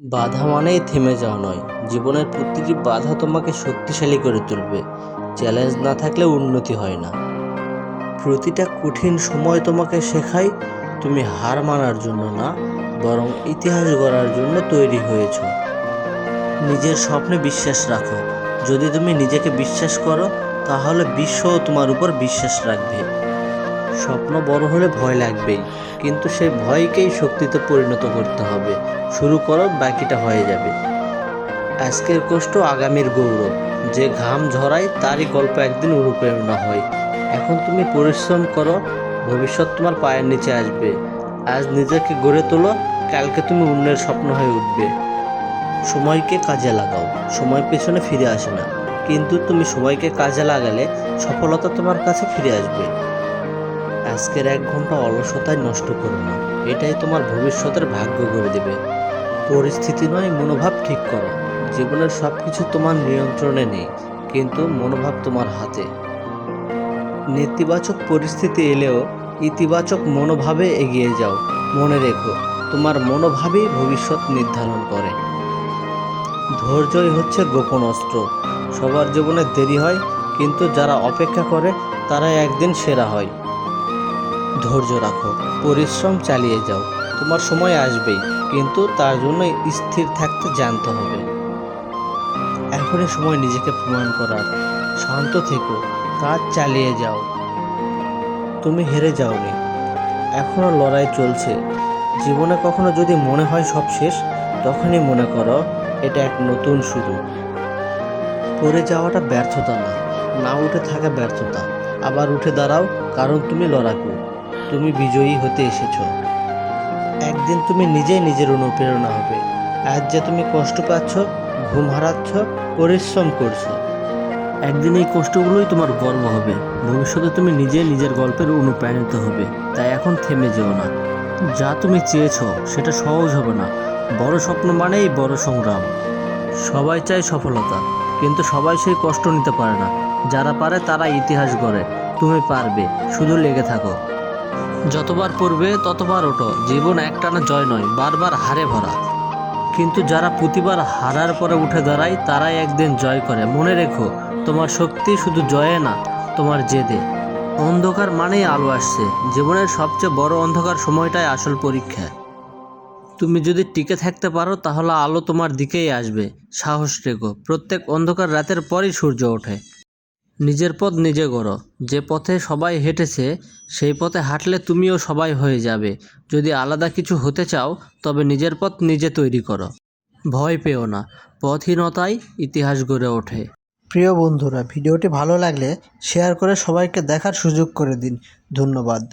বাধা মানেই থেমে যাওয়া নয়। জীবনের প্রতিটি বাধা তোমাকে শক্তিশালী করে তুলবে। চ্যালেঞ্জ না থাকলে উন্নতি হয় না। প্রতিটা কঠিন সময় তোমাকে শেখায়, তুমি হার মানার জন্য না, বরং ইতিহাস গড়ার জন্য তৈরি হয়েছ। নিজের স্বপ্নে বিশ্বাস রাখো। যদি তুমি নিজেকে বিশ্বাস করো, তাহলে বিশ্বও তোমার উপর বিশ্বাস রাখবে। স্বপ্ন বড় হলে ভয় লাগবেই। কিন্তু সেই ভয়কেই শক্তিতে পরিণত করতে হবে। শুরু করো, বাকিটা হয়ে যাবে। আজকের কষ্ট আগামীর গৌরব। যে ঘাম ঝরায় তারই গল্প একদিন অনুপ্রেরণা হয়। এখন তুমি পরিশ্রম করো, ভবিষ্যৎ তোমার পায়ের নিচে আসবে। আজ নিজেকে গড়ে তোলো, কালকে তুমি অন্যের স্বপ্ন হয়ে উঠবে। সময়কে কাজে লাগাও, সময় পেছনে ফিরে আসে না। কিন্তু তুমি সময়কে কাজে লাগালে সফলতা তোমার কাছে ফিরে আসবে। আজকের এক ঘণ্টা অলসতায় নষ্ট করো না। এটাই তোমার ভবিষ্যতের ভাগ্য করে দেবে। পরিস্থিতি নয়, মনোভাব ঠিক করো। জীবনের সব কিছু তোমার নিয়ন্ত্রণে নেই, কিন্তু মনোভাব তোমার হাতে। নেতিবাচক পরিস্থিতি এলেও ইতিবাচক মনোভাবে এগিয়ে যাও। মনে রেখো, তোমার মনোভাবই ভবিষ্যৎ নির্ধারণ করে। ধৈর্যই হচ্ছে গোপন অস্ত্র। সবার জীবনে দেরি হয়, কিন্তু যারা অপেক্ষা করে, তারাই একদিন সেরা হয়। ধৈর্য রাখো, পরিশ্রম চালিয়ে যাও। তোমার সময় আসবেই, কিন্তু তার জন্য স্থির থাকতে জানতে হবে। এখনই সময় নিজেকে প্রমাণ করার। শান্ত থেকো, কাজ চালিয়ে যাও। তুমি হেরে যাওনি। এখনও লড়াই চলছে। জীবনে কখনো যদি মনে হয় সব শেষ, তখনই মনে করো, এটা এক নতুন শুরু। পড়ে যাওয়াটা ব্যর্থতা না না উঠে থাকা ব্যর্থতা। আবার উঠে দাঁড়াও, কারণ তুমি লড়াকু। তুমি বিজয়ী হতে এসেছ। একদিন তুমি নিজেই নিজের অনুপ্রেরণা হবে। আজ যে তুমি কষ্ট পাচ্ছ, ঘুম হারাচ্ছ, পরিশ্রম করছ। একদিন এই কষ্টগুলোই তোমার গর্ব হবে। ভবিষ্যতে তুমি নিজে নিজের গল্পের অনুপ্রাণিত হবে। তাই এখন থেমে যেও না। যা তুমি চেয়েছো, সেটা সহজ হবে না। বড় স্বপ্ন মানেই বড় সংগ্রাম। সবাই চায় সফলতা, কিন্তু সবাই সেই কষ্ট নিতে পারে না। যারা পারে তারা ইতিহাস গড়ে। তুমি পারবে, শুধু লেগে থাকো। যতবার পড়বে ততবার ওঠো। জীবন একটানা জয় নয়, বারবার হারে ভরা। কিন্তু যারা প্রতিবার হারার পরে উঠে দাঁড়ায়, তারাই একদিন জয় করে। মনে রেখো, তোমার শক্তি শুধু জয়ে না, তোমার জেদে। অন্ধকার মানেই আলো আসছে। জীবনের সবচেয়ে বড় অন্ধকার সময়টাই আসল পরীক্ষা। তুমি যদি টিকে থাকতে পারো, তাহলে আলো তোমার দিকেই আসবে। সাহস রেখো। প্রত্যেক অন্ধকার রাতের পরই সূর্য ওঠে। নিজের পথ নিজে গড়ো। যে পথে সবাই হেঁটেছে, সেই পথে হাঁটলে তুমিও সবাই হয়ে যাবে। যদি আলাদা কিছু হতে চাও, তবে নিজের পথ নিজে তৈরি করো। ভয় পেও না, পথহীনতাই ইতিহাস গড়ে ওঠে। প্রিয় বন্ধুরা, ভিডিওটি ভালো লাগলে শেয়ার করে সবাইকে দেখার সুযোগ করে দিন। ধন্যবাদ।